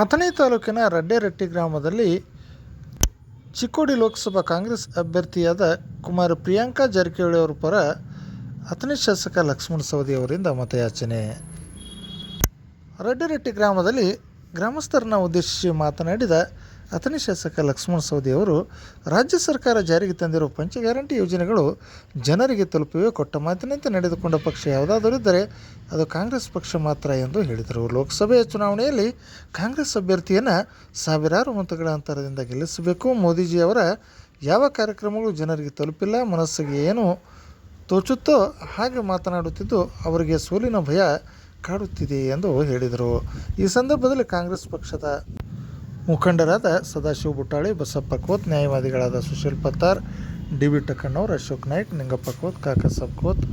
ಅಥಣಿ ತಾಲೂಕಿನ ರಡ್ಡೆರಟ್ಟಿ ಗ್ರಾಮದಲ್ಲಿ ಚಿಕ್ಕೋಡಿ ಲೋಕಸಭಾ ಕಾಂಗ್ರೆಸ್ ಅಭ್ಯರ್ಥಿಯಾದ ಕುಮಾರ್ ಪ್ರಿಯಾಂಕಾ ಜಾರಕಿಹೊಳಿ ಅವರ ಪರ ಅಥಣಿ ಶಾಸಕ ಲಕ್ಷ್ಮಣ ಸವದಿ ಅವರಿಂದ ಮತಯಾಚನೆ. ರಡ್ಡೆರಟ್ಟಿ ಗ್ರಾಮದಲ್ಲಿ ಗ್ರಾಮಸ್ಥರನ್ನ ಉದ್ದೇಶಿಸಿ ಮಾತನಾಡಿದ ಅಥಣಿ ಶಾಸಕ ಲಕ್ಷ್ಮಣ ಸವದಿ ಅವರು, ರಾಜ್ಯ ಸರ್ಕಾರ ಜಾರಿಗೆ ತಂದಿರುವ ಪಂಚ ಗ್ಯಾರಂಟಿ ಯೋಜನೆಗಳು ಜನರಿಗೆ ತಲುಪಿವೆ, ಕೊಟ್ಟ ಮಾತಿನಂತೆ ನಡೆದುಕೊಂಡ ಪಕ್ಷ ಯಾವುದಾದರೂ ಇದ್ದರೆ ಅದು ಕಾಂಗ್ರೆಸ್ ಪಕ್ಷ ಮಾತ್ರ ಎಂದು ಹೇಳಿದರು. ಲೋಕಸಭೆಯ ಚುನಾವಣೆಯಲ್ಲಿ ಕಾಂಗ್ರೆಸ್ ಅಭ್ಯರ್ಥಿಯನ್ನು ಸಾವಿರಾರು ಮತಗಳ ಅಂತರದಿಂದ ಗೆಲ್ಲಿಸಬೇಕು. ಮೋದಿಜಿಯವರ ಯಾವ ಕಾರ್ಯಕ್ರಮಗಳು ಜನರಿಗೆ ತಲುಪಿಲ್ಲ, ಮನಸ್ಸಿಗೆ ಏನು ತೋಚುತ್ತೋ ಹಾಗೆ ಮಾತನಾಡುತ್ತಿದ್ದು ಅವರಿಗೆ ಸೋಲಿನ ಭಯ ಕಾಡುತ್ತಿದೆ ಎಂದು ಹೇಳಿದರು. ಈ ಸಂದರ್ಭದಲ್ಲಿ ಕಾಂಗ್ರೆಸ್ ಪಕ್ಷದ ಮುಖಂಡರಾದ ಸದಾಶಿವ ಬುಟ್ಟಾಳಿ, ಬಸಪ್ಪ ಕೋತ್, ನ್ಯಾಯವಾದಿಗಳಾದ ಸುಶೀಲ್ ಪತ್ತಾರ್, ಡಿ ಬಿ ಟಕ್ಕಣ್ಣವ್ರು ಅಶೋಕ್ ನಾಯ್ಕ್, ನಿಂಗಪ್ಪ ಕೋತ್, ಕಾಕಸಬ್ ಕೋತ್,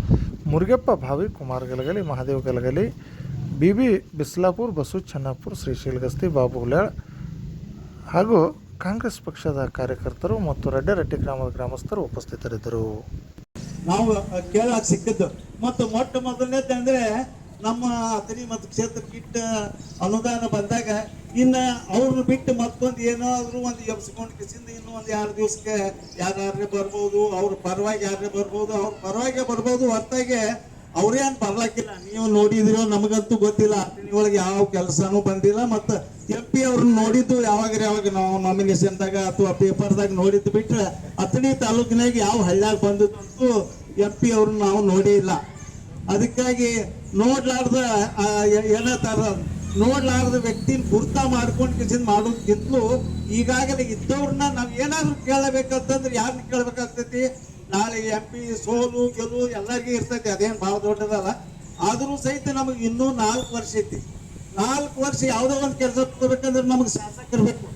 ಮುರುಗಪ್ಪ ಭಾವಿ, ಕುಮಾರ್ ಗಲಗಲಿ, ಮಹಾದೇವ್ ಗಲಗಲಿ, ಬಿ ಬಿ ಬಿಸ್ಲಾಪುರ್, ಬಸು ಚನ್ನಾಪುರ್, ಶ್ರೀಶೈಲ್ ಗಸ್ತಿ, ಬಾಬು ಹುಲ್ಯಾಳ್ ಹಾಗೂ ಕಾಂಗ್ರೆಸ್ ಪಕ್ಷದ ಕಾರ್ಯಕರ್ತರು ಮತ್ತು ರಡ್ಡರಟ್ಟಿ ಗ್ರಾಮದ ಗ್ರಾಮಸ್ಥರು ಉಪಸ್ಥಿತರಿದ್ದರು. ನಾವು ಕೇಳಕ್ ಸಿಕ್ಕಿದ್ದು. ಮತ್ತು ಮೊಟ್ಟ ಮೊದಲನೇದು ಅಂದ್ರೆ ನಮ್ಮ ಅಥಣಿ ಮತ್ತು ಕ್ಷೇತ್ರಕ್ಕೆ ಇಟ್ಟ ಅನುದಾನ ಬಂದಾಗ ಇನ್ನ ಅವ್ರನ್ನ ಬಿಟ್ಟು ಮತ್ತೊಂದು ಏನಾದರೂ ಒಂದು ಎಬ್ಸ್ಕೊಂಡು ಕಿಸಿಂದ ಇನ್ನೂ ಒಂದು ಎರಡು ದಿವಸಕ್ಕೆ ಯಾರ್ಯಾರೇ ಬರ್ಬೋದು, ಅವ್ರ ಪರವಾಗಿ ಯಾರೇ ಬರ್ಬೋದು, ಅವ್ರ ಪರವಾಗಿ ಬರ್ಬೋದು ಹೊರತಾಗಿ ಅವ್ರೇನ್ ಬರ್ಲಾಕಿಲ್ಲ. ನೀವು ನೋಡಿದಿರೋ ನಮಗಂತೂ ಗೊತ್ತಿಲ್ಲ. ಅಥಣಿ ಒಳಗೆ ಯಾವ ಕೆಲಸನೂ ಬಂದಿಲ್ಲ. ಮತ್ತು ಎಂ ಪಿ ಅವ್ರನ್ನ ನೋಡಿದ್ದು ಯಾವಾಗ ಯಾವಾಗ ನಾವು ನಾಮಿನೇಷನ್ದಾಗ ಅಥವಾ ಪೇಪರ್ದಾಗ ನೋಡಿದ್ದು ಬಿಟ್ರೆ ಅಥಣಿ ತಾಲೂಕಿನಾಗ ಯಾವ ಹಳ್ಳಿಯಾಗ ಬಂದದಂತೂ ಎಂ ಪಿ ಅವ್ರನ್ನ ನಾವು ನೋಡೇ ಇಲ್ಲ. ಅದಕ್ಕಾಗಿ ನೋಡ್ಲಾರ್ದ ಆ, ತರ ನೋಡ್ಲಾರ್ದ ವ್ಯಕ್ತಿನ ಗುರ್ತ ಮಾಡ್ಕೊಂಡು ಕಿಸಿಂದ ಮಾಡೋದ್ಕಿಂತಲೂ ಈಗಾಗಲೇ ಇದ್ದವ್ರನ್ನ ನಾವ್ ಏನಾದ್ರು ಕೇಳಬೇಕಂತಂದ್ರೆ ಯಾರನ್ನ ಕೇಳ್ಬೇಕಾಗ್ತೈತಿ? ನಾಳೆ ಎಂ ಪಿ ಸೋಲು ಗೆಲುವು ಎಲ್ಲರಿಗೂ ಇರ್ತೈತಿ ಅದೇನ್ ಭಾಳ ದೊಡ್ಡದಲ್ಲ. ಆದ್ರೂ ಸಹಿತ ನಮಗೆ ಇನ್ನೂ ನಾಲ್ಕು ವರ್ಷ ಐತಿ. ನಾಲ್ಕು ವರ್ಷ ಯಾವುದೋ ಒಂದು ಕೆಲಸ ಕೊಡ್ಬೇಕಂದ್ರೆ ನಮಗೆ ಶಾಸಕರು ಬೇಕು.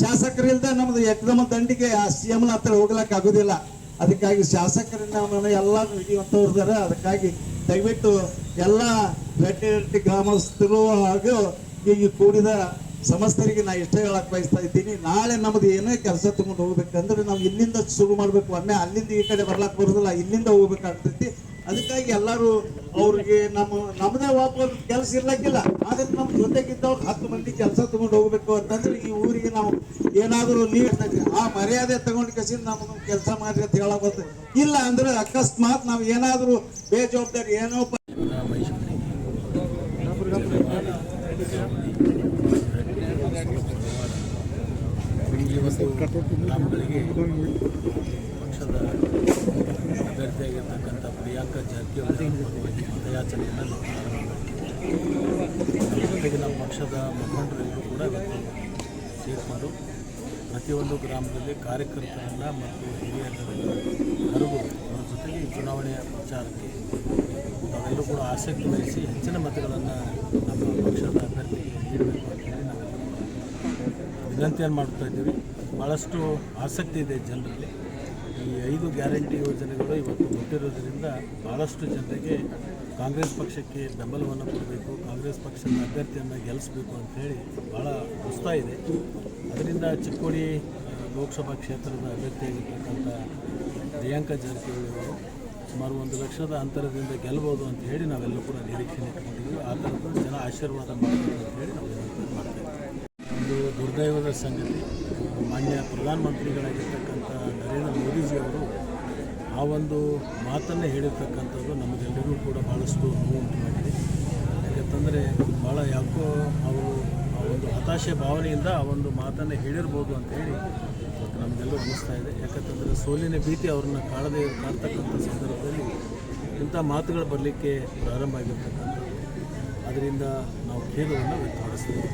ಶಾಸಕರಿಲ್ದ ನಮ್ದು ಎಕ್ದಮ ದಂಡಿಗೆ ಆ ಸಿ ಎಮ್ನ ಹತ್ರ ಹೋಗ್ಲಕ್ಕೆ ಆಗುದಿಲ್ಲ. ಅದಕ್ಕಾಗಿ ಶಾಸಕರನ್ನ ಅವನ್ನ ಎಲ್ಲ ಹಿಡಿಯುವಂತವ್ರದಾರ ಅದಕ್ಕಾಗಿ ದಯವಿಟ್ಟು ಎಲ್ಲ ರೆಡ್ಡಿ ಗ್ರಾಮಸ್ಥರು ಹಾಗೂ ಈಗ ಕೂಡಿದ ಸಮಸ್ತರಿಗೆ ನಾ ಇಷ್ಟ ಹೇಳಕ್ ಬಯಸ್ತಾ ಇದ್ದೀನಿ. ನಾಳೆ ನಮ್ದು ಏನೇ ಕೆಲಸ ತಗೊಂಡು ಹೋಗ್ಬೇಕಂದ್ರೆ ನಾವು ಇಲ್ಲಿಂದ ಶುರು ಮಾಡ್ಬೇಕು. ಒಮ್ಮೆ ಅಲ್ಲಿಂದ ಈ ಕಡೆ ಬರ್ಲಾಕ್ ಬರೋದಿಲ್ಲ, ಇಲ್ಲಿಂದ ಹೋಗ್ಬೇಕಾಗ್ತೈತಿ. ಅದಕ್ಕಾಗಿ ಎಲ್ಲರೂ ಅವ್ರಿಗೆ ನಮ್ಮ ನಮ್ಮದೇ ವಾಪಸ್ ಕೆಲಸ ಇರ್ಲಕ್ಕಿಲ್ಲ ಆದ್ರೆ ನಮ್ಮ ಜೊತೆಗಿದ್ದವ್ರು ಹತ್ತು ಮಂದಿ ಕೆಲಸ ತಗೊಂಡು ಹೋಗ್ಬೇಕು ಅಂತಂದ್ರೆ ಈ ಊರಿಗೆ ನಾವು ಏನಾದರೂ ನೀವು ಆ ಮರ್ಯಾದೆ ತಗೊಂಡು ಕಸಿ ನಮ್ಗೆ ಕೆಲಸ ಮಾಡಿ ಅಂತ ಹೇಳಕ್ ಇಲ್ಲ ಅಂದ್ರೆ ಅಕಸ್ಮಾತ್ ನಾವು ಏನಾದರೂ ಬೇಜವಾಬ್ದಾರಿ ಏನೋ ಇವತ್ತು ಪಕ್ಷದ ಅಭ್ಯರ್ಥಿಯಾಗಿರ್ತಕ್ಕಂಥ ಪ್ರಿಯಾಂಕ ಜಾರಕಿಹೊಳಿ ಮತಯಾಚನೆಯನ್ನು ಜೊತೆಗೆ ನಮ್ಮ ಪಕ್ಷದ ಮುಖಂಡರಿಗೂ ಕೂಡ ಇವತ್ತು ಸೇರಿಕೊಂಡು ಪ್ರತಿಯೊಂದು ಗ್ರಾಮದಲ್ಲಿ ಕಾರ್ಯಕರ್ತರನ್ನು ಮತ್ತು ಹಿರಿಯರನ್ನು ಕರೆದು ಅವರ ಜೊತೆಗೆ ಚುನಾವಣೆಯ ಪ್ರಚಾರಕ್ಕೆ ಅವರೆಲ್ಲರೂ ಕೂಡ ಆಸಕ್ತಿ ವಹಿಸಿ ಹೆಚ್ಚಿನ ಮತಗಳನ್ನು ನಮ್ಮ ಪಕ್ಷದ ಅಭ್ಯರ್ಥಿಗೆ ನೀಡಬೇಕು ಅಂತ ಹೇಳಿ ವಿನಂತಿಯನ್ನು ಮಾಡ್ತಾ ಇದ್ದೀವಿ. ಭಾಳಷ್ಟು ಆಸಕ್ತಿ ಇದೆ ಜನರಲ್ಲಿ. ಈ ಐದು ಗ್ಯಾರಂಟಿ ಯೋಜನೆಗಳು ಇವತ್ತು ಕೊಟ್ಟಿರೋದ್ರಿಂದ ಭಾಳಷ್ಟು ಜನರಿಗೆ ಕಾಂಗ್ರೆಸ್ ಪಕ್ಷಕ್ಕೆ ಬೆಂಬಲವನ್ನು ಕೊಡಬೇಕು, ಕಾಂಗ್ರೆಸ್ ಪಕ್ಷದ ಅಭ್ಯರ್ಥಿಯನ್ನು ಗೆಲ್ಲಿಸಬೇಕು ಅಂತೇಳಿ ಭಾಳ ಉತ್ಸಾಹ ಇದೆ. ಅದರಿಂದ ಚಿಕ್ಕೋಡಿ ಲೋಕಸಭಾ ಕ್ಷೇತ್ರದ ಅಭ್ಯರ್ಥಿಯಾಗಿರ್ತಕ್ಕಂಥ ಪ್ರಿಯಾಂಕಾ ಜಾರಕಿಹೊಳಿ ಅವರು ಸುಮಾರು ಒಂದು ಲಕ್ಷದ ಅಂತರದಿಂದ ಗೆಲ್ಬೋದು ಅಂತ ಹೇಳಿ ನಾವೆಲ್ಲರೂ ಕೂಡ ನಿರೀಕ್ಷೆ ಇಟ್ಕೊಂಡಿದ್ದೀವಿ. ಆ ಥರದ್ದು ಜನ ಆಶೀರ್ವಾದ ಮಾಡಬೇಕು ಅಂತ ಹೇಳಿ ನಾವು ದುರ್ದೈವದ ಸಂಗತಿ. ಮಾನ್ಯ ಪ್ರಧಾನಮಂತ್ರಿಗಳಾಗಿರ್ತಕ್ಕಂಥ ನರೇಂದ್ರ ಮೋದಿಜಿಯವರು ಆ ಒಂದು ಮಾತನ್ನು ಹೇಳಿರ್ತಕ್ಕಂಥದ್ದು ನಮಗೆಲ್ಲರಿಗೂ ಕೂಡ ಭಾಳಷ್ಟು ನೋವು ಉಂಟು ಮಾಡಿದೆ ಯಾಕಂತಂದರೆ ಭಾಳ ಯಾಕೋ ಅವರು ಆ ಒಂದು ಹತಾಶೆ ಭಾವನೆಯಿಂದ ಆ ಒಂದು ಮಾತನ್ನು ಹೇಳಿರ್ಬೋದು ಅಂತ ಹೇಳಿ ಇವತ್ತು ನಮಗೆಲ್ಲರೂ ಅನ್ನಿಸ್ತಾ ಇದೆ. ಯಾಕಂತಂದರೆ ಸೋಲಿನ ಭೀತಿ ಅವ್ರನ್ನ ಕಾಡದೆ ಕಾಣ್ತಕ್ಕಂಥ ಸಂದರ್ಭದಲ್ಲಿ ಇಂಥ ಮಾತುಗಳು ಬರಲಿಕ್ಕೆ ಪ್ರಾರಂಭ ಆಗಿರ್ತಕ್ಕಂಥದ್ದು. ಅದರಿಂದ ನಾವು ಖೇದವನ್ನು ವ್ಯಕ್ತಪಡಿಸ್ತೀವಿ.